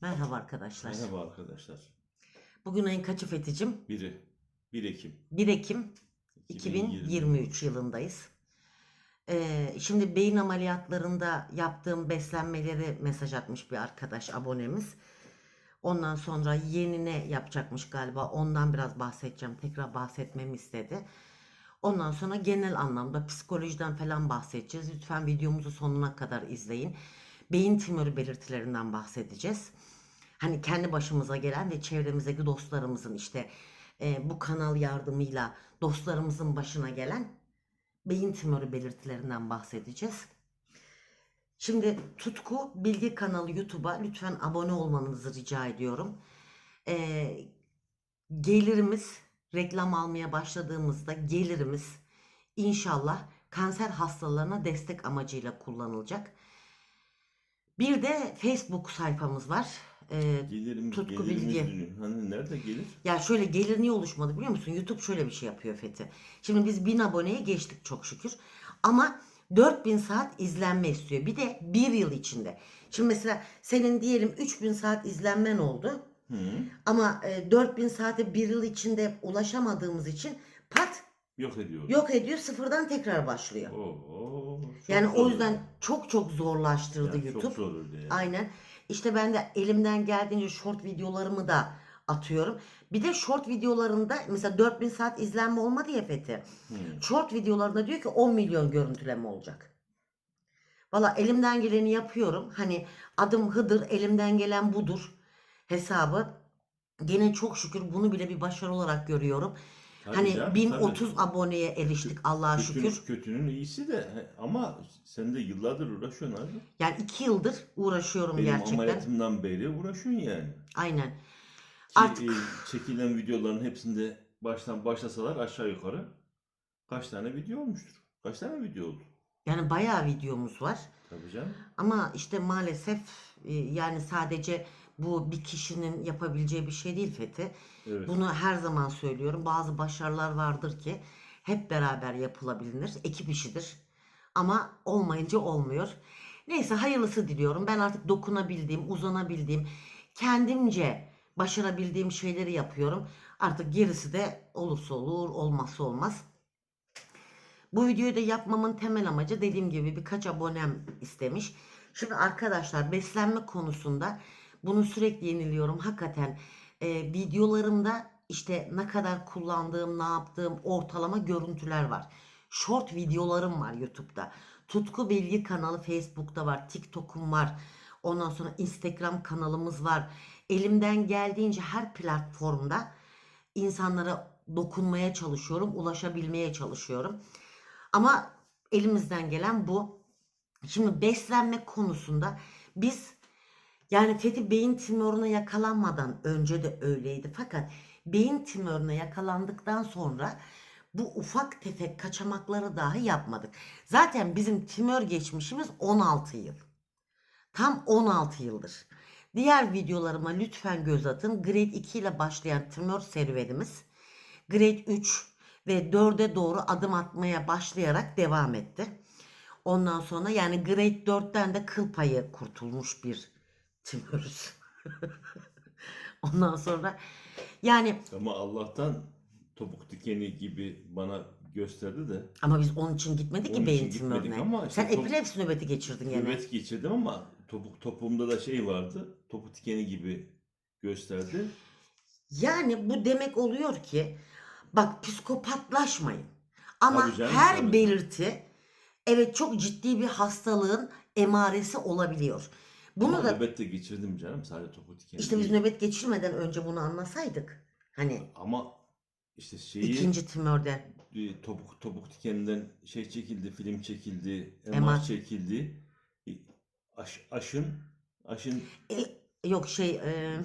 Merhaba arkadaşlar. Merhaba arkadaşlar. Bugün ayın kaçı Fethi'cim? Biri 1 Ekim 1 Ekim 2023 yılındayız. Ee, şimdi beyin ameliyatlarında yaptığım beslenmeleri mesaj atmış bir arkadaş abonemiz. Ondan sonra yenine yapacakmış galiba. Ondan biraz bahsedeceğim. Tekrar bahsetmemi istedi. Ondan sonra genel anlamda psikolojiden falan bahsedeceğiz. Lütfen videomuzu sonuna kadar izleyin. Beyin tümörü belirtilerinden bahsedeceğiz. Hani kendi başımıza gelen ve çevremizdeki dostlarımızın işte e, bu kanal yardımıyla dostlarımızın başına gelen beyin tümörü belirtilerinden bahsedeceğiz. Şimdi Tutku Bilgi kanalı YouTube'a lütfen abone olmanızı rica ediyorum. Ee, gelirimiz reklam almaya başladığımızda gelirimiz inşallah kanser hastalarına destek amacıyla kullanılacak. Bir de Facebook sayfamız var. Ee, Gelirimiz, Tutku gelirimiz Bilgi. Hani nerede gelir? ya şöyle gelir niye oluşmadı biliyor musun? YouTube şöyle bir şey yapıyor Fethi. Şimdi biz 1000 aboneye geçtik çok şükür. Ama 4000 saat izlenme istiyor. Bir de bir yıl içinde. Şimdi mesela senin diyelim 3000 saat izlenmen oldu. Hı. Ama e, 4000 saate bir yıl içinde ulaşamadığımız için pat Yok ediyor. yok ediyor sıfırdan tekrar başlıyor. Oo, çok yani zor o yüzden yani. çok çok zorlaştırdı Yani YouTube. Çok zor öyle yani. Aynen. İşte ben de elimden geldiğince short videolarımı da atıyorum. Bir de short videolarında mesela 4000 saat izlenme olmadı ya Fethi. Hı. Short videolarında diyor ki 10 milyon görüntüleme olacak. Valla elimden geleni yapıyorum. Hani adım Hıdır elimden gelen budur hesabı. Gene çok şükür bunu bile bir başarı olarak görüyorum. Tabii hani canım, 1030 tabii. aboneye eriştik Allah'a Kötünün, şükür. kötünün iyisi de ama sen de yıllardır uğraşıyorsun abi. Yani iki yıldır uğraşıyorum Benim gerçekten. ameliyatımdan beri uğraşıyorsun yani. Aynen. Ki, Artık- e, çekilen videoların hepsinde baştan başlasalar aşağı yukarı kaç tane video olmuştur? Kaç tane video oldu? Yani bayağı videomuz var. Tabii canım. Ama işte maalesef e, yani sadece bu bir kişinin yapabileceği bir şey değil Fethi. Evet. Bunu her zaman söylüyorum. Bazı başarılar vardır ki hep beraber yapılabilir. Ekip işidir. Ama olmayınca olmuyor. Neyse hayırlısı diliyorum. Ben artık dokunabildiğim, uzanabildiğim, kendimce başarabildiğim şeyleri yapıyorum. Artık gerisi de olursa olur, olmazsa olmaz. Bu videoyu da yapmamın temel amacı dediğim gibi birkaç abonem istemiş. Şimdi arkadaşlar beslenme konusunda bunu sürekli yeniliyorum. Hakikaten e, videolarımda işte ne kadar kullandığım, ne yaptığım ortalama görüntüler var. Short videolarım var YouTube'da. Tutku Bilgi kanalı Facebook'ta var. TikTok'um var. Ondan sonra Instagram kanalımız var. Elimden geldiğince her platformda insanlara dokunmaya çalışıyorum, ulaşabilmeye çalışıyorum. Ama elimizden gelen bu. Şimdi beslenme konusunda biz yani Fethi beyin tümörüne yakalanmadan önce de öyleydi. Fakat beyin tümörüne yakalandıktan sonra bu ufak tefek kaçamakları dahi yapmadık. Zaten bizim tümör geçmişimiz 16 yıl. Tam 16 yıldır. Diğer videolarıma lütfen göz atın. Grade 2 ile başlayan tümör serüvenimiz Grade 3 ve 4'e doğru adım atmaya başlayarak devam etti. Ondan sonra yani Grade 4'ten de kıl payı kurtulmuş bir tümörüz. Ondan sonra yani Ama Allah'tan topuk dikeni gibi bana gösterdi de ama biz onun için gitmedik ki beyin için gitmedik tümörüne. ama işte Sen çok- epilepsi nöbeti geçirdin gene. nöbet geçirdim ama topuk topuğumda da şey vardı. Topuk dikeni gibi gösterdi. Yani bu demek oluyor ki bak psikopatlaşmayın. Ama Tabii canım, her tabii. belirti evet çok ciddi bir hastalığın emaresi olabiliyor. Bunu Ama da nöbet de geçirdim canım sadece topuk dikeni işte biz değil. nöbet geçirmeden önce bunu anlasaydık. Hani Ama işte şeyi ikinci tümörde e, topuk topuk dikeninden şey çekildi, film çekildi, MR. MR çekildi. E, Aş, aşın aşın e, yok şey e,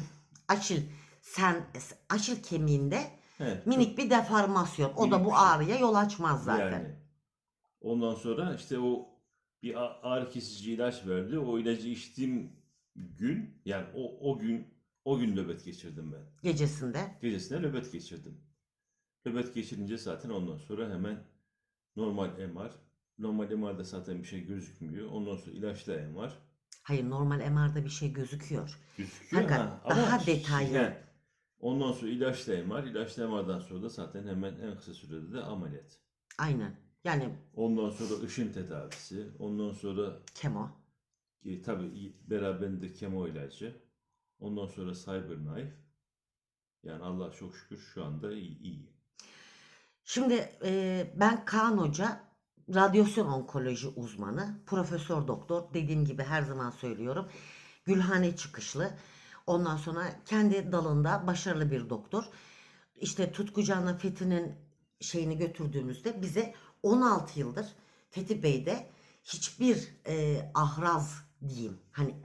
açıl sen açıl kemiğinde he, minik bir deformasyon. O da Minik bu şey. ağrıya yol açmaz zaten. Yani. Ondan sonra işte o bir ağrı kesici ilaç verdi. O ilacı içtiğim gün yani o o gün o gün nöbet geçirdim ben. Gecesinde. Gecesine nöbet geçirdim. Nöbet geçirince zaten ondan sonra hemen normal MR. Normal MR'da zaten bir şey gözükmüyor. Ondan sonra ilaçla MR. Hayır normal MR'da bir şey gözüküyor. Gözüküyor Fakat ha. daha Ama detaylı. he, ondan sonra ilaçla MR, ilaçla MR'dan sonra da zaten hemen en kısa sürede de ameliyat. Aynen. Yani Ondan sonra ışın tedavisi, ondan sonra kemo. e, tabii beraberinde kemo ilacı, ondan sonra CyberKnife. Yani Allah çok şükür şu anda iyi. iyi. Şimdi e, ben Kaan Hoca radyasyon onkoloji uzmanı, profesör doktor dediğim gibi her zaman söylüyorum. Gülhane çıkışlı. Ondan sonra kendi dalında başarılı bir doktor. İşte Tutkucan'la Fethi'nin şeyini götürdüğümüzde bize 16 yıldır Fethi Bey'de hiçbir e, ahraz diyeyim hani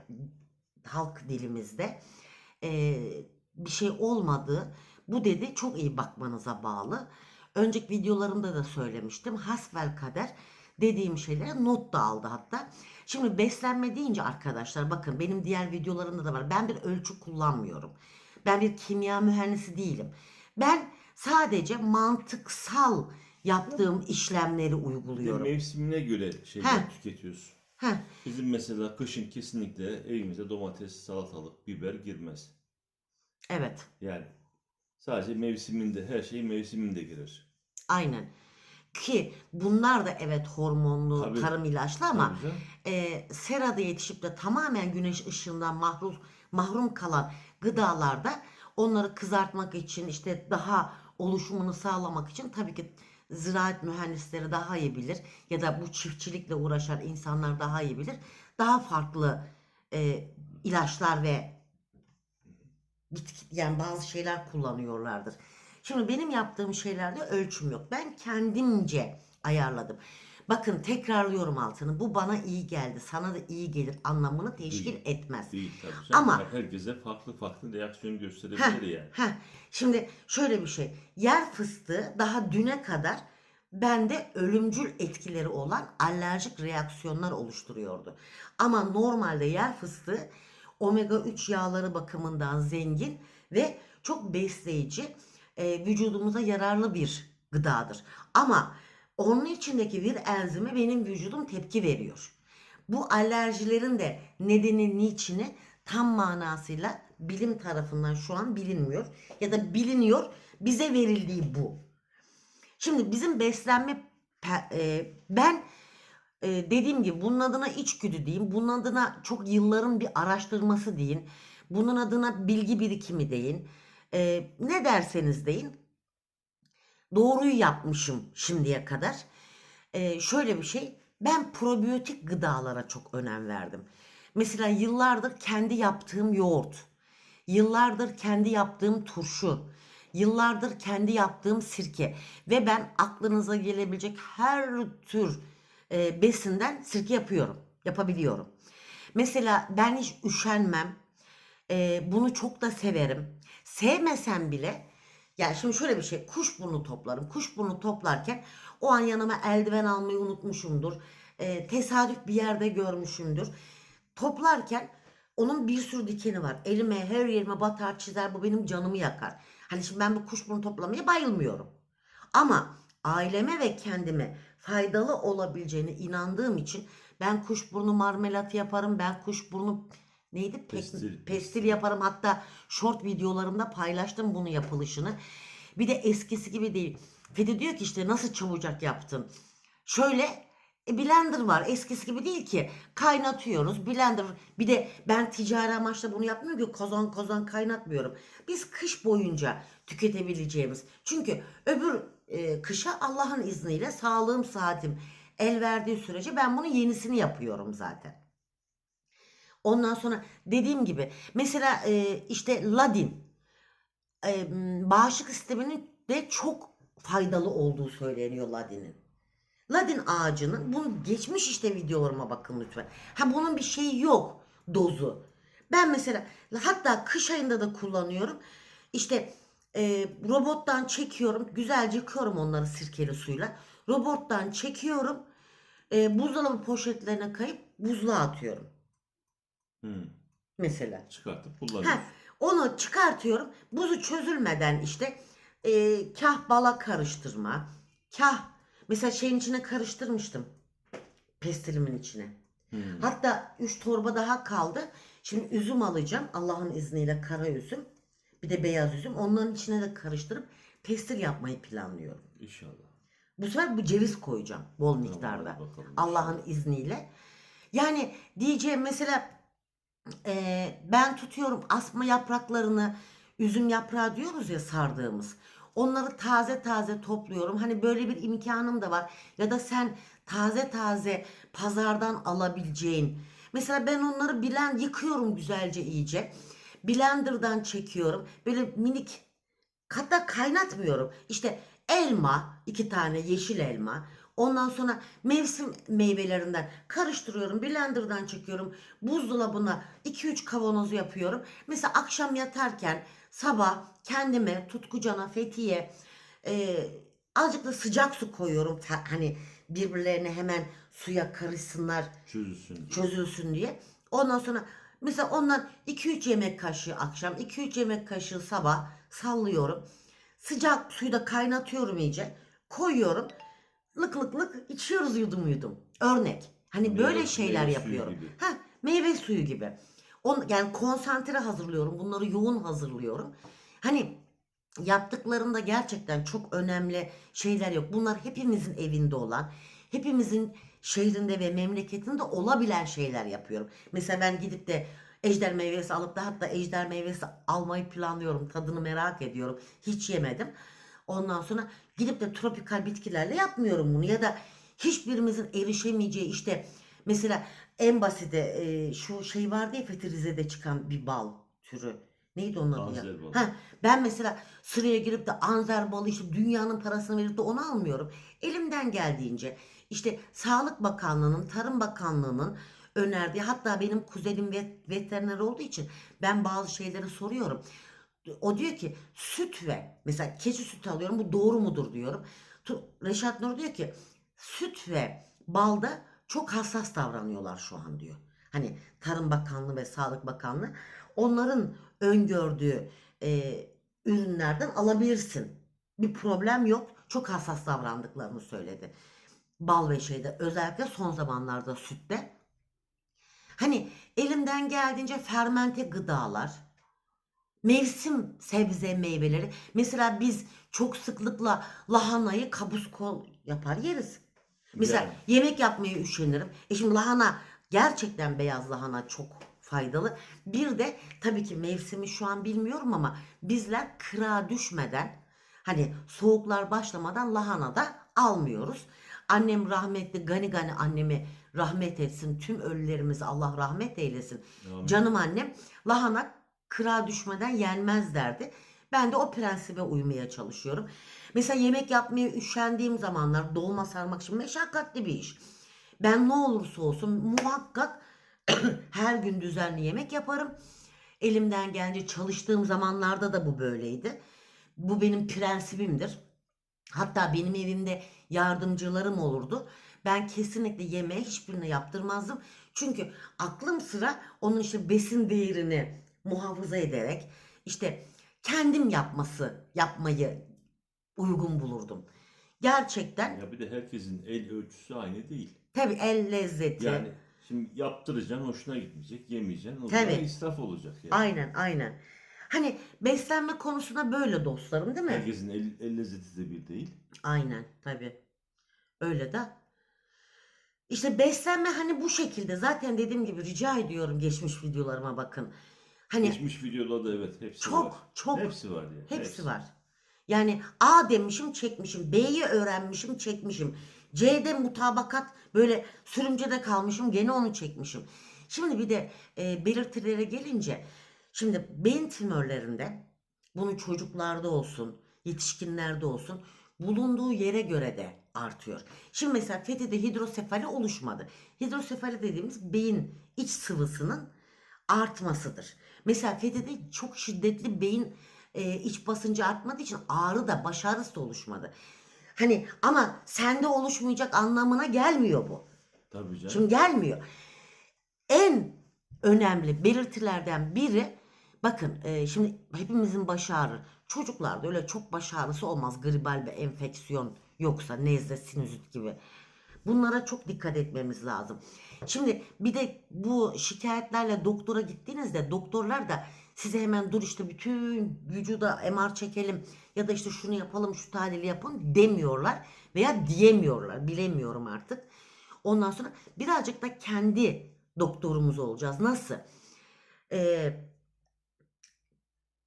halk dilimizde e, bir şey olmadığı bu dedi çok iyi bakmanıza bağlı. Önceki videolarımda da söylemiştim. Hasbel kader dediğim şeylere not da aldı hatta. Şimdi beslenme deyince arkadaşlar bakın benim diğer videolarımda da var. Ben bir ölçü kullanmıyorum. Ben bir kimya mühendisi değilim. Ben sadece mantıksal yaptığım işlemleri Bir de uyguluyorum. mevsimine göre şeyler Heh. tüketiyoruz. Heh, Bizim mesela kışın kesinlikle evimize domates, salatalık, biber girmez. evet. Yani sadece mevsiminde her şey mevsiminde girer. Aynen. Ki bunlar da evet hormonlu Tabii. tarım ilaçlı ama Tabii canım. e, serada yetişip de tamamen güneş ışığından mahrum mahrum kalan gıdalarda onları kızartmak için işte daha oluşumunu sağlamak için tabii ki ziraat mühendisleri daha iyi bilir ya da bu çiftçilikle uğraşan insanlar daha iyi bilir. Daha farklı e, ilaçlar ve bitki yani bazı şeyler kullanıyorlardır. Şimdi benim yaptığım şeylerde ölçüm yok. Ben kendimce ayarladım. Bakın tekrarlıyorum altını. Bu bana iyi geldi. Sana da iyi gelir anlamını teşkil Değil. etmez. Değil tabii canım. Ama- herkese farklı farklı reaksiyon Heh, gösterebilir yani. heh. Şimdi şöyle bir şey. Yer fıstığı daha düne kadar bende ölümcül etkileri olan alerjik reaksiyonlar oluşturuyordu. Ama normalde yer fıstığı omega 3 yağları bakımından zengin ve çok besleyici, e, vücudumuza yararlı bir gıdadır. Ama onun içindeki bir enzime benim vücudum tepki veriyor. Bu alerjilerin de nedeni niçini tam manasıyla bilim tarafından şu an bilinmiyor ya da biliniyor bize verildiği bu. Şimdi bizim beslenme e, ben e, dediğim gibi bunun adına içgüdü diyeyim. Bunun adına çok yılların bir araştırması deyin. Bunun adına bilgi birikimi deyin. E, ne derseniz deyin. Doğruyu yapmışım şimdiye kadar. E, şöyle bir şey. Ben probiyotik gıdalara çok önem verdim. Mesela yıllardır kendi yaptığım yoğurt. Yıllardır kendi yaptığım turşu. Yıllardır kendi yaptığım sirke. Ve ben aklınıza gelebilecek her tür e, besinden sirke yapıyorum. Yapabiliyorum. Mesela ben hiç üşenmem. E, bunu çok da severim. Sevmesem bile yani şimdi şöyle bir şey kuşburnu toplarım. Kuşburnu toplarken o an yanıma eldiven almayı unutmuşumdur. E, tesadüf bir yerde görmüşümdür. Toplarken onun bir sürü dikeni var. Elime her yerime batar çizer bu benim canımı yakar. Hani şimdi ben bu kuşburnu toplamaya bayılmıyorum. Ama aileme ve kendime faydalı olabileceğine inandığım için ben kuşburnu marmelatı yaparım. Ben kuşburnu neydi? Pestil, pestil yaparım. Hatta short videolarımda paylaştım bunu yapılışını. Bir de eskisi gibi değil. Fethi diyor ki işte nasıl çabucak yaptın. Şöyle e, blender var. Eskisi gibi değil ki. Kaynatıyoruz. Blender. Bir de ben ticari amaçla bunu yapmıyorum ki kazan kazan kaynatmıyorum. Biz kış boyunca tüketebileceğimiz. Çünkü öbür e, kışa Allah'ın izniyle sağlığım saatim el verdiği sürece ben bunu yenisini yapıyorum zaten. Ondan sonra dediğim gibi mesela e, işte ladin e, bağışıklık sisteminin de çok faydalı olduğu söyleniyor ladinin. Ladin ağacının bunu geçmiş işte videolarıma bakın lütfen. Ha bunun bir şeyi yok dozu. Ben mesela hatta kış ayında da kullanıyorum. İşte e, robottan çekiyorum. Güzelce yıkıyorum onları sirkeli suyla. Robottan çekiyorum. E, buzdolabı poşetlerine kayıp buzluğa atıyorum. Hı. Mesela. Çıkartıp Ha, kullanıyoruz. onu çıkartıyorum. Buzu çözülmeden işte e, kah bala karıştırma. Kah mesela şeyin içine karıştırmıştım. Pestilimin içine. Hmm. Hatta 3 torba daha kaldı. Şimdi üzüm alacağım. Allah'ın izniyle kara üzüm. Bir de beyaz üzüm. Onların içine de karıştırıp pestil yapmayı planlıyorum. İnşallah. Bu sefer bu ceviz koyacağım bol Tamam, miktarda. Allah'ın izniyle. Yani diyeceğim mesela e, ben tutuyorum asma yapraklarını üzüm yaprağı diyoruz ya sardığımız. Onları taze taze topluyorum. Hani böyle bir imkanım da var. Ya da sen taze taze pazardan alabileceğin. Mesela ben onları blend yıkıyorum güzelce iyice. Blender'dan çekiyorum. Böyle minik Hatta kaynatmıyorum. İşte elma, iki tane yeşil elma. Ondan sonra mevsim meyvelerinden karıştırıyorum. Blender'dan çekiyorum. Buzdolabına 2-3 kavanoz yapıyorum. Mesela akşam yatarken sabah kendime Tutkucan'a, Fethiye e, azıcık da sıcak su koyuyorum. Hani birbirlerine hemen suya karışsınlar Çözülsün. çözülsün diye. Ondan sonra mesela ondan 2-3 yemek kaşığı akşam, 2-3 yemek kaşığı sabah sallıyorum. Sıcak suyu da kaynatıyorum iyice. Koyuyorum. Lık lık lık içiyoruz yudum yudum. Örnek. Hani Meyve- böyle şeyler meyve yapıyorum. Ha, meyve suyu gibi. On, yani konsantre hazırlıyorum. Bunları yoğun hazırlıyorum. Hani yaptıklarında gerçekten çok önemli şeyler yok. Bunlar hepimizin evinde olan, hepimizin şehrinde ve memleketinde olabilen şeyler yapıyorum. Mesela ben gidip de ejder meyvesi alıp da hatta ejder meyvesi almayı planlıyorum. Tadını merak ediyorum. Hiç yemedim. Ondan sonra gidip de tropikal bitkilerle yapmıyorum bunu ya da hiçbirimizin erişemeyeceği işte mesela en basiti e, şu şey vardı ya Fethi Rize'de çıkan bir bal türü. Neydi onun adı ya? Ha, ben mesela sıraya girip de anzer balı işte dünyanın parasını verip de onu almıyorum. Elimden geldiğince işte Sağlık Bakanlığı'nın, Tarım Bakanlığı'nın önerdiği hatta benim kuzenim vet, veteriner olduğu için ben bazı şeyleri soruyorum. O diyor ki süt ve mesela keçi sütü alıyorum bu doğru mudur diyorum. Reşat Nur diyor ki süt ve balda çok hassas davranıyorlar şu an diyor. Hani Tarım Bakanlığı ve Sağlık Bakanlığı onların öngördüğü e, ürünlerden alabilirsin. Bir problem yok. Çok hassas davrandıklarını söyledi. Bal ve şeyde özellikle son zamanlarda sütte. Hani elimden geldiğince fermente gıdalar, mevsim sebze meyveleri. Mesela biz çok sıklıkla lahanayı kabus kol yapar yeriz. Mesela Yani. yemek yapmaya üşenirim. E şimdi lahana gerçekten beyaz lahana çok faydalı. Bir de tabii ki mevsimi şu an bilmiyorum ama bizler kıra düşmeden hani soğuklar başlamadan lahana da almıyoruz. Annem rahmetli gani gani annemi rahmet etsin. Tüm ölülerimizi Allah rahmet eylesin. Amin. Canım annem lahana kıra düşmeden yenmez derdi. Ben de o prensibe uymaya çalışıyorum. Mesela yemek yapmaya üşendiğim zamanlar dolma sarmak için meşakkatli bir iş. Ben ne olursa olsun muhakkak her gün düzenli yemek yaparım. Elimden gelince çalıştığım zamanlarda da bu böyleydi. Bu benim prensibimdir. Hatta benim evimde yardımcılarım olurdu. Ben kesinlikle yemeği hiçbirine yaptırmazdım. Çünkü aklım sıra onun işte besin değerini muhafaza ederek işte kendim yapması, yapmayı uygun bulurdum. Gerçekten Ya bir de herkesin el ölçüsü aynı değil. tabii el lezzeti. Yani şimdi yaptıracaksın hoşuna gitmeyecek, yemeyeceksin. O Tabii. israf olacak yani. Aynen aynen. Hani beslenme konusunda böyle dostlarım değil mi? Herkesin el, el lezzeti de bir değil. Aynen tabii. Öyle de. İşte beslenme hani bu şekilde. Zaten dediğim gibi rica ediyorum geçmiş videolarıma bakın. Hani Geçmiş videolarda evet hepsi Çok, var. çok. Hepsi var yani. hepsi var. Yani A demişim çekmişim. B'yi öğrenmişim çekmişim. C'de mutabakat böyle sürümcede kalmışım gene onu çekmişim. Şimdi bir de e, belirtilere gelince şimdi beyin tümörlerinde bunu çocuklarda olsun yetişkinlerde olsun bulunduğu yere göre de artıyor. Şimdi mesela fetide hidrosefali oluşmadı. Hidrosefali dediğimiz beyin iç sıvısının artmasıdır. Mesela fetide çok şiddetli beyin e, iç basıncı artmadığı için ağrı da baş ağrısı da oluşmadı. Hani ama sende oluşmayacak anlamına gelmiyor bu. Tabii canım. Şimdi gelmiyor. En önemli belirtilerden biri bakın e, şimdi hepimizin baş ağrır. Çocuklarda öyle çok baş ağrısı olmaz. Gribal bir enfeksiyon yoksa nezle, sinüzit gibi. Bunlara çok dikkat etmemiz lazım. Şimdi bir de bu şikayetlerle doktora gittiğinizde doktorlar da size hemen dur işte bütün vücuda MR çekelim ya da işte şunu yapalım şu tahlili yapın demiyorlar veya diyemiyorlar bilemiyorum artık. Ondan sonra birazcık da kendi doktorumuz olacağız. Nasıl? Ee,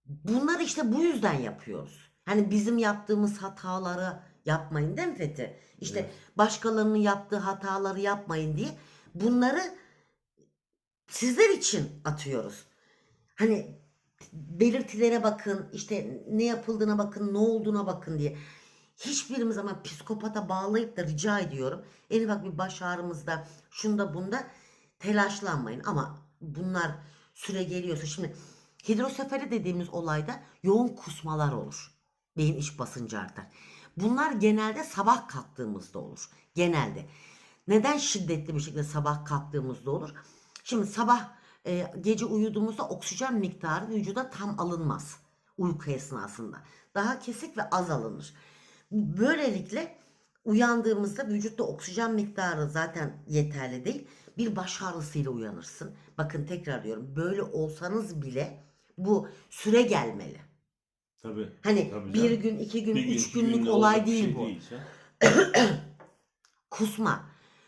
bunları işte bu yüzden yapıyoruz. Hani bizim yaptığımız hataları yapmayın değil mi Fethi? İşte Evet. başkalarının yaptığı hataları yapmayın diye bunları sizler için atıyoruz. Hani belirtilere bakın, işte ne yapıldığına bakın, ne olduğuna bakın diye. Hiçbirimiz ama psikopata bağlayıp da rica ediyorum. En bak bir baş ağrımızda, şunda bunda telaşlanmayın. Ama bunlar süre geliyorsa şimdi hidrosefali dediğimiz olayda yoğun kusmalar olur. Beyin iç basıncı artar. Bunlar genelde sabah kalktığımızda olur. Genelde. Neden şiddetli bir şekilde sabah kalktığımızda olur? Şimdi sabah e, gece uyuduğumuzda oksijen miktarı vücuda tam alınmaz uyku esnasında. Daha kesik ve az alınır. Böylelikle uyandığımızda vücutta oksijen miktarı zaten yeterli değil. Bir baş ağrısıyla uyanırsın. Bakın tekrar diyorum böyle olsanız bile bu süre gelmeli. Tabii. Hani Tabii bir canım. gün, iki gün, Bir gün, üç iki günlük günde olay olacak bir değil şey bu. değil canım. Kusma.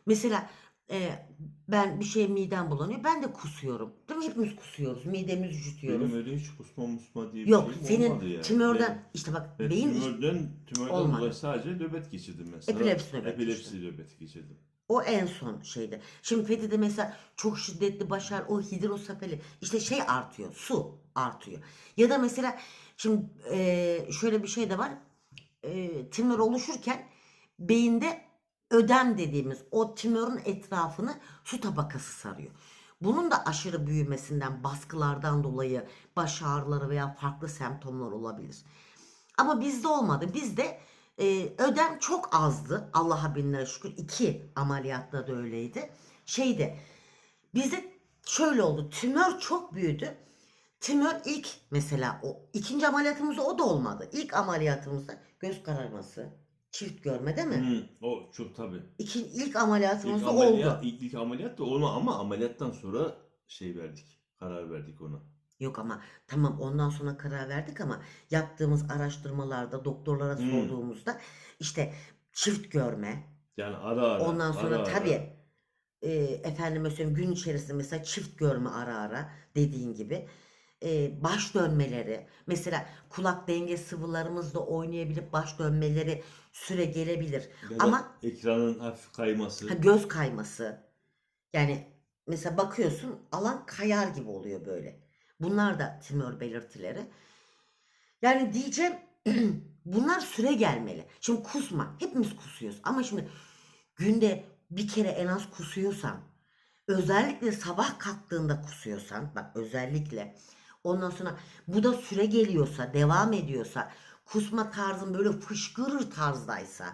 Mesela e, ben bir şey midem bulanıyor. Ben de kusuyorum. Değil mi? Hepimiz kusuyoruz. Midemizi üşütüyoruz. Benim öyle hiç kusma musma diye bir Yok şeyim senin olmadı yani. tümörden Ben- işte bak Ben beyin tümörden, tümörden Olmadı. dolayı sadece nöbet geçirdim mesela. Epilepsi nöbeti Epilepsi nöbeti geçirdim. o en son şeydi. Şimdi Fethi'de mesela çok şiddetli başar o hidrosefali işte şey artıyor. Su artıyor. Ya da mesela şimdi e, şöyle bir şey de var. E, tümör oluşurken beyinde ödem dediğimiz o tümörün etrafını su tabakası sarıyor. Bunun da aşırı büyümesinden, baskılardan dolayı baş ağrıları veya farklı semptomlar olabilir. Ama bizde olmadı. Bizde e, ödem çok azdı. Allah'a binlere şükür. iki ameliyatta da öyleydi. Şeyde bizde şöyle oldu. Tümör çok büyüdü. Tümör ilk mesela o ikinci ameliyatımızda o da olmadı. İlk ameliyatımızda göz kararması, çift görme değil mi? Hı, o çok tabii. İki, ilk İlk ameliyatımızda ameliyat, oldu. ilk, ilk ameliyat da onu ama ameliyattan sonra şey verdik. Karar verdik ona. Yok ama tamam ondan sonra karar verdik ama yaptığımız araştırmalarda doktorlara Hmm. sorduğumuzda işte çift görme, Yani ara ara. Ondan sonra ara ara. tabii e, efendime söyleyeyim gün içerisinde mesela çift görme ara ara dediğin gibi e, baş dönmeleri mesela kulak denge sıvılarımızda oynayabilip baş dönmeleri süre gelebilir. Ya Ama ekranın hafif kayması. ha, göz kayması yani mesela bakıyorsun alan kayar gibi oluyor böyle. Bunlar da tümör belirtileri. Yani diyeceğim bunlar süre gelmeli. Şimdi kusma. Hepimiz kusuyoruz. Ama şimdi günde bir kere en az kusuyorsan özellikle sabah kalktığında kusuyorsan bak özellikle ondan sonra bu da süre geliyorsa devam ediyorsa kusma tarzın böyle fışkırır tarzdaysa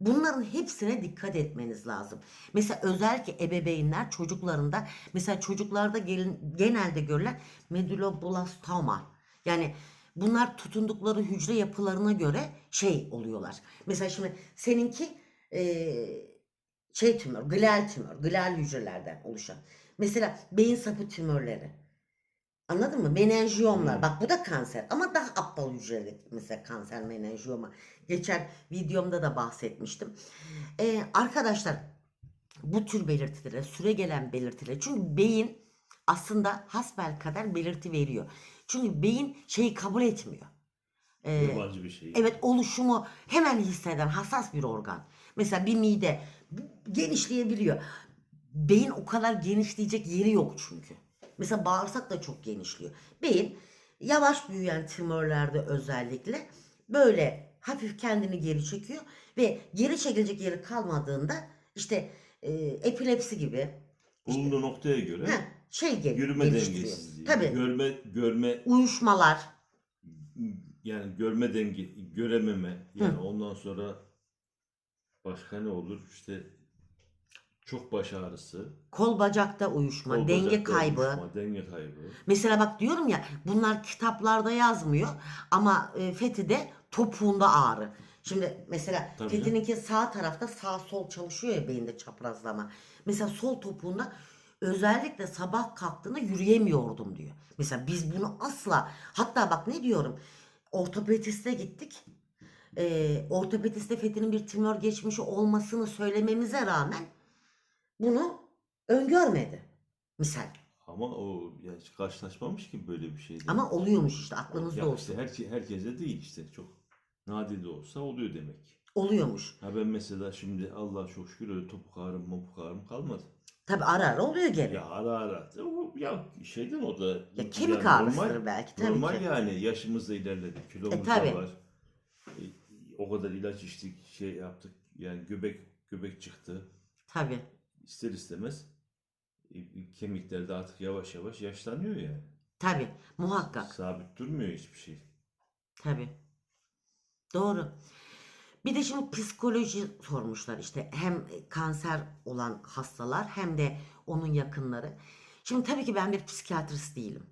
bunların hepsine dikkat etmeniz lazım. Mesela özellikle ebeveynler çocuklarında mesela çocuklarda gelin, genelde görülen medulloblastoma yani bunlar tutundukları hücre yapılarına göre şey oluyorlar. Mesela şimdi seninki eee şey tümör, glial tümör, glial hücrelerden oluşan. Mesela beyin sapı tümörleri. Anladın mı? Menenjiyomlar. Hmm. Bak bu da kanser ama daha aptal hücreli mesela kanser menenjiyoma. Geçen videomda da bahsetmiştim. Ee, arkadaşlar bu tür belirtilere, süre gelen belirtilere çünkü beyin aslında hasbel kadar belirti veriyor. Çünkü beyin şeyi kabul etmiyor. Ee, Yabancı bir şey. Evet oluşumu hemen hisseden hassas bir organ. Mesela bir mide genişleyebiliyor. Beyin o kadar genişleyecek yeri yok çünkü. Mesela bağırsak da çok genişliyor. Beyin yavaş büyüyen tümörlerde özellikle böyle hafif kendini geri çekiyor ve geri çekilecek yeri kalmadığında işte e, epilepsi gibi Bulunduğu noktaya göre heh, şey gel- yürüme dengesizliği. Tabii. Görme, görme uyuşmalar. Yani görme denge, görememe. Yani ondan sonra başka ne olur? İşte çok baş ağrısı, kol bacakta uyuşma, kol denge bacakta kaybı. uyuşma, denge kaybı. Mesela bak diyorum ya bunlar kitaplarda yazmıyor ama e, Fethi'de topuğunda ağrı. Şimdi mesela Tabii Fethi'ninki sağ tarafta sağ sol çalışıyor ya beyinde çaprazlama. Mesela sol topuğunda özellikle sabah kalktığında yürüyemiyordum diyor. Mesela biz bunu asla hatta bak ne diyorum ortopediste gittik. Ee, ortopediste Fethi'nin bir tümör geçmişi olmasını söylememize rağmen bunu öngörmedi. Misal. Ama o ya hiç karşılaşmamış ki böyle bir şeyle. Ama oluyormuş işte aklınızda ya olsun. işte her, herkese değil işte çok nadir de olsa oluyor demek. Oluyormuş. Ha ben mesela şimdi Allah çok şükür öyle topuk ağrım mopuk ağrım kalmadı. Tabi ara ara oluyor gene. Ya ara ara. O, ya şeyden o da. Ya kemik yani ağrısıdır belki tabii normal ki. yani yaşımız da ilerledi. Kilomuz E, tabii. da var. E, o kadar ilaç içtik şey yaptık. Yani göbek göbek çıktı. Tabi. İster istemez e, kemikler de artık yavaş yavaş yaşlanıyor yani. Tabi. Muhakkak. Sabit durmuyor hiçbir şey. Tabi. Doğru. Bir de şimdi psikoloji sormuşlar işte hem kanser olan hastalar hem de onun yakınları. Şimdi tabii ki ben bir psikiyatrist değilim.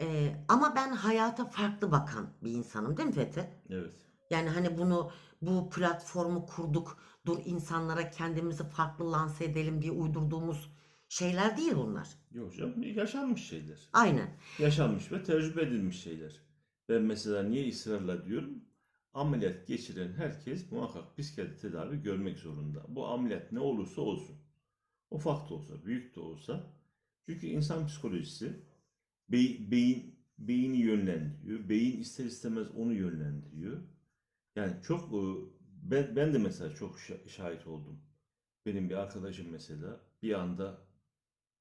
Ee, ama ben hayata farklı bakan bir insanım değil mi Fethi? Evet. Yani hani bunu bu platformu kurduk. Dur insanlara kendimizi farklı lanse edelim diye uydurduğumuz şeyler değil bunlar. Yok canım yaşanmış şeyler. Aynen. Yaşanmış ve tecrübe edilmiş şeyler. Ben mesela niye ısrarla diyorum? Ameliyat geçiren herkes muhakkak psikiyatri tedavi görmek zorunda. Bu ameliyat ne olursa olsun. Ufak da olsa, büyük de olsa. Çünkü insan psikolojisi bey- beyin beyni yönlendiriyor. Beyin ister istemez onu yönlendiriyor. Yani çok ben, ben de mesela çok şa- şahit oldum. Benim bir arkadaşım mesela bir anda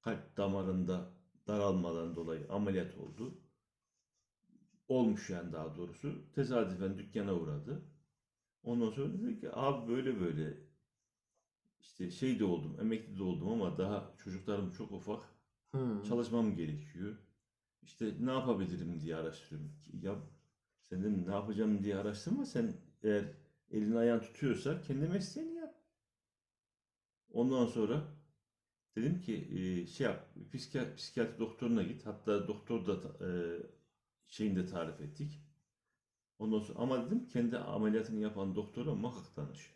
kalp damarında daralmadan dolayı ameliyat oldu. Olmuş yani daha doğrusu. Tesadüfen dükkana uğradı. Ondan sonra dedi ki abi böyle böyle işte şey de oldum, emekli de oldum ama daha çocuklarım çok ufak. Hmm. Çalışmam gerekiyor. İşte ne yapabilirim diye araştırıyorum. Ya sen ne yapacağım diye araştırma. Sen eğer elin ayağın tutuyorsa kendi mesleğini yap. Ondan sonra dedim ki e, şey yap, psikiyatri, psikiyatri doktoruna git. Hatta doktor da e, şeyini de tarif ettik. Ondan sonra ama dedim kendi ameliyatını yapan doktora muhakkak danış.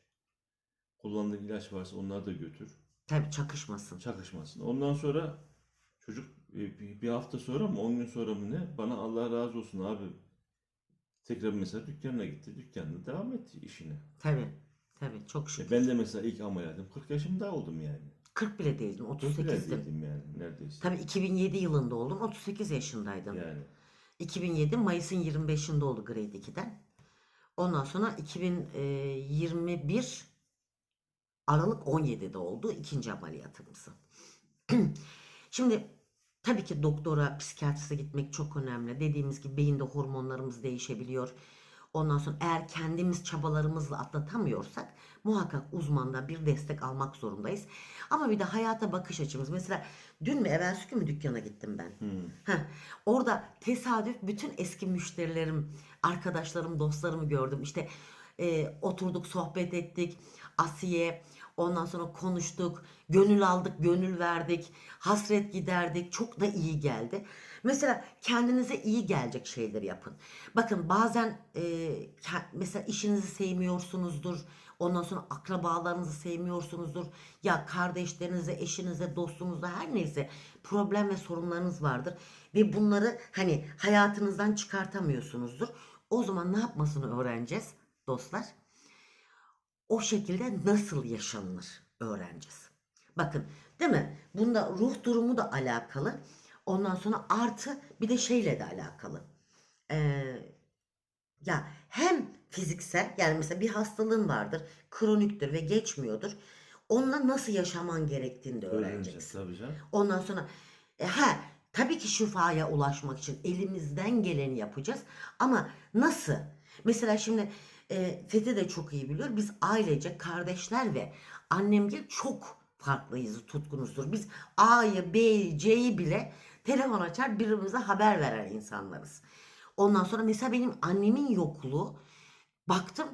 Kullandığın ilaç varsa onları da götür. Tabii çakışmasın. Çakışmasın. Ondan sonra çocuk bir hafta sonra mı 10 gün sonra mı ne bana Allah razı olsun abi tekrar mesela dükkanına gitti. Dükkanında devam etti işine. Tabii. Tabii çok E, şükür. ben de mesela ilk ameliyatım 40 yaşımda oldum yani. 40 bile değildim. 40 bile 38'dim. değildim yani neredeyse. Tabii 2007 yılında oldum. 38 yaşındaydım. Yani 2007 Mayıs'ın 25'inde oldu Grade 2'den. Ondan sonra 2021 Aralık 17'de oldu ikinci ameliyatımızı. Şimdi tabii ki doktora, psikiyatriste gitmek çok önemli. Dediğimiz gibi beyinde hormonlarımız değişebiliyor. Ondan sonra eğer kendimiz çabalarımızla atlatamıyorsak muhakkak uzmandan bir destek almak zorundayız. Ama bir de hayata bakış açımız. Mesela dün mü evvelsi gün mü dükkana gittim ben. hmm, Heh, orada tesadüf bütün eski müşterilerim, arkadaşlarım, dostlarımı gördüm. İşte e, oturduk, sohbet ettik. Asiye, ondan sonra konuştuk, gönül aldık, gönül verdik, hasret giderdik. Çok da iyi geldi. Mesela kendinize iyi gelecek şeyleri yapın. Bakın bazen e, mesela işinizi sevmiyorsunuzdur. Ondan sonra akrabalarınızı sevmiyorsunuzdur. Ya kardeşlerinize, eşinize, dostunuza her neyse problem ve sorunlarınız vardır. Ve bunları hani hayatınızdan çıkartamıyorsunuzdur. O zaman ne yapmasını öğreneceğiz dostlar? O şekilde nasıl yaşanılır öğreneceğiz. Bakın değil mi? Bunda ruh durumu da alakalı. Ondan sonra artı bir de şeyle de alakalı. Ee, ya hem fiziksel yani mesela bir hastalığın vardır, kroniktir ve geçmiyordur. Onunla nasıl yaşaman gerektiğini de öğreneceksin. tabii canım. Ondan sonra e, ha tabii ki şifaya ulaşmak için elimizden geleni yapacağız. Ama nasıl? Mesela şimdi e, Fethi de çok iyi biliyor. Biz ailece kardeşler ve annemgil çok farklıyız, tutkunuzdur. Biz A'yı, B'yi, C'yi bile telefon açar birbirimize haber veren insanlarız. Ondan sonra mesela benim annemin yokluğu baktım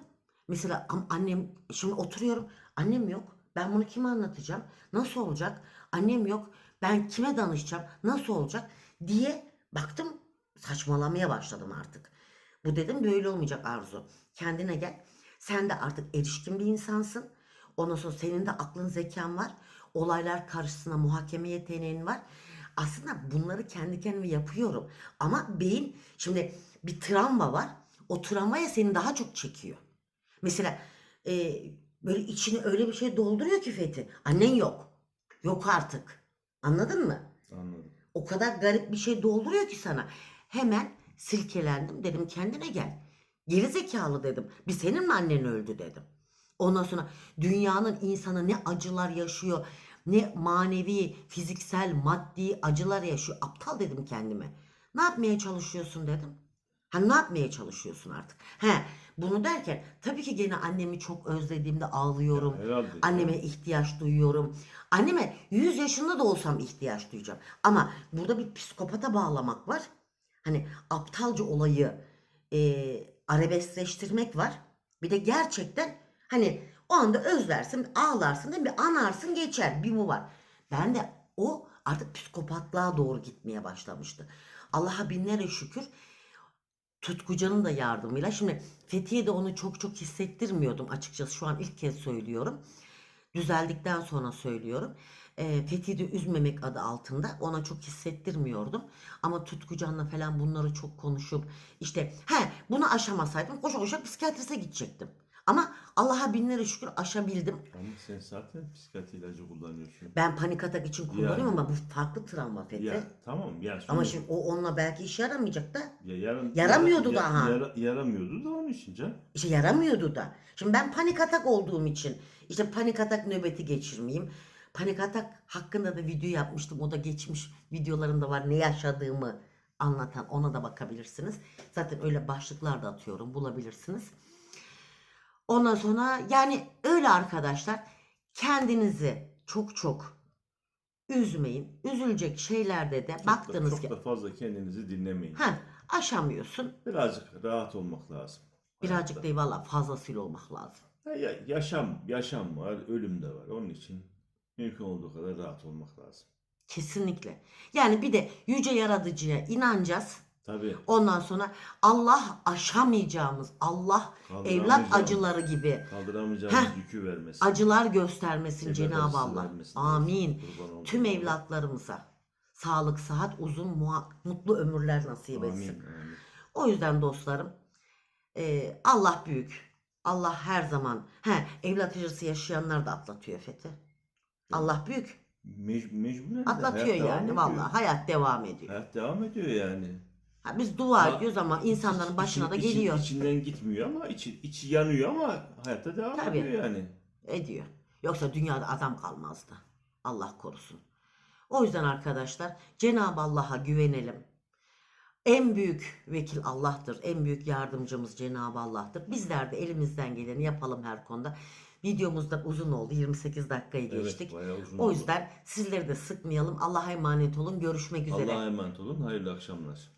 mesela annem şimdi oturuyorum annem yok ben bunu kime anlatacağım nasıl olacak annem yok ben kime danışacağım nasıl olacak diye baktım saçmalamaya başladım artık bu dedim böyle olmayacak Arzu kendine gel Sen de artık erişkin bir insansın. Ondan sonra senin de aklın zekan var. Olaylar karşısına muhakeme yeteneğin var. Aslında bunları kendi kendime yapıyorum. Ama beyin şimdi bir travma var. O travmaya seni daha çok çekiyor. Mesela e, böyle içini öyle bir şey dolduruyor ki Fethi. Annen yok. Yok artık. Anladın mı? Anladım. O kadar garip bir şey dolduruyor ki sana. Hemen silkelendim dedim kendine gel. Geri zekalı dedim. Bir senin mi annen öldü dedim. Ondan sonra dünyanın insanı ne acılar yaşıyor, ne manevi, fiziksel, maddi acılar yaşıyor. Aptal dedim kendime. Ne yapmaya çalışıyorsun dedim. Ha ne yapmaya çalışıyorsun artık? He bunu derken tabii ki gene annemi çok özlediğimde ağlıyorum. Ya. Anneme ihtiyaç duyuyorum. Anneme 100 yaşında da olsam ihtiyaç duyacağım. Ama burada bir psikopata bağlamak var. Hani aptalca olayı e, arabeskleştirmek var. Bir de gerçekten hani o anda özlersin, ağlarsın değil mi? Bir anarsın geçer. Bir bu var. Ben de o artık psikopatlığa doğru gitmeye başlamıştı. Allah'a binlere şükür Tutkucan'ın da yardımıyla. Şimdi Fethiye'de onu çok çok hissettirmiyordum açıkçası. Şu an ilk kez söylüyorum. Düzeldikten sonra söylüyorum. E, Fethiye'de üzmemek adı altında ona çok hissettirmiyordum. Ama Tutkucan'la falan bunları çok konuşup işte he bunu aşamasaydım koşa koşa psikiyatriste gidecektim. Ama Allah'a binlere şükür aşabildim. Ama sen zaten psikiyatri ilacı kullanıyorsun. Ben panik atak için kullanıyorum Yani. ama bu farklı travma Fethi. Ya tamam ya Ama şimdi- o onunla belki işe yaramayacak da. ya yaram- Yaramıyordu ya- daha. yara- yaramıyordu da onun için can. İşte yaramıyordu da. Şimdi ben panik atak olduğum için işte panik atak nöbeti geçirmeyeyim. Panik atak hakkında da video yapmıştım. O da geçmiş videolarında var ne yaşadığımı anlatan ona da bakabilirsiniz. Zaten öyle başlıklar da atıyorum bulabilirsiniz. Ondan sonra yani öyle arkadaşlar kendinizi çok çok üzmeyin. Üzülecek şeylerde de Çok da- baktınız çok ki da fazla kendinizi dinlemeyin. ha aşamıyorsun. Birazcık rahat olmak lazım. Birazcık hayatta. değil valla fazlasıyla olmak lazım. Ya- yaşam, yaşam var, ölüm de var. Onun için mümkün olduğu kadar rahat olmak lazım. Kesinlikle. Yani bir de yüce yaratıcıya inanacağız. Tabii. Ondan sonra Allah aşamayacağımız, Allah evlat acıları gibi kaldıramayacağımız Heh. yükü vermesin. acılar göstermesin Cenab-ı Allah. vermesin. Amin. Tüm evlatlarımıza sağlık, sıhhat, uzun, mutlu ömürler nasip Amin. etsin. amin. O yüzden dostlarım e, Allah büyük. Allah her zaman. He, evlat acısı yaşayanlar da atlatıyor Fethi. Allah büyük. Mec- mecburen de Atlatıyor hayat devam yani ediyor. vallahi. Hayat devam ediyor. Hayat devam ediyor yani. Ha, biz dua Ha, ediyoruz ama insanların İç- başına da için- geliyor. içinden gitmiyor ama içi, içi yanıyor ama hayatta devam Tabii. ediyor yani. Ediyor. Yoksa dünyada adam kalmazdı. Allah korusun. O yüzden arkadaşlar Cenab-ı Allah'a güvenelim. En büyük vekil Allah'tır. En büyük yardımcımız Cenab-ı Allah'tır. Bizler de elimizden geleni yapalım her konuda. Videomuz da uzun oldu. 28 dakikayı geçtik. Bayağı uzun o oldu. yüzden sizleri de sıkmayalım. Allah'a emanet olun. Görüşmek üzere. Allah'a emanet olun. Hayırlı akşamlar.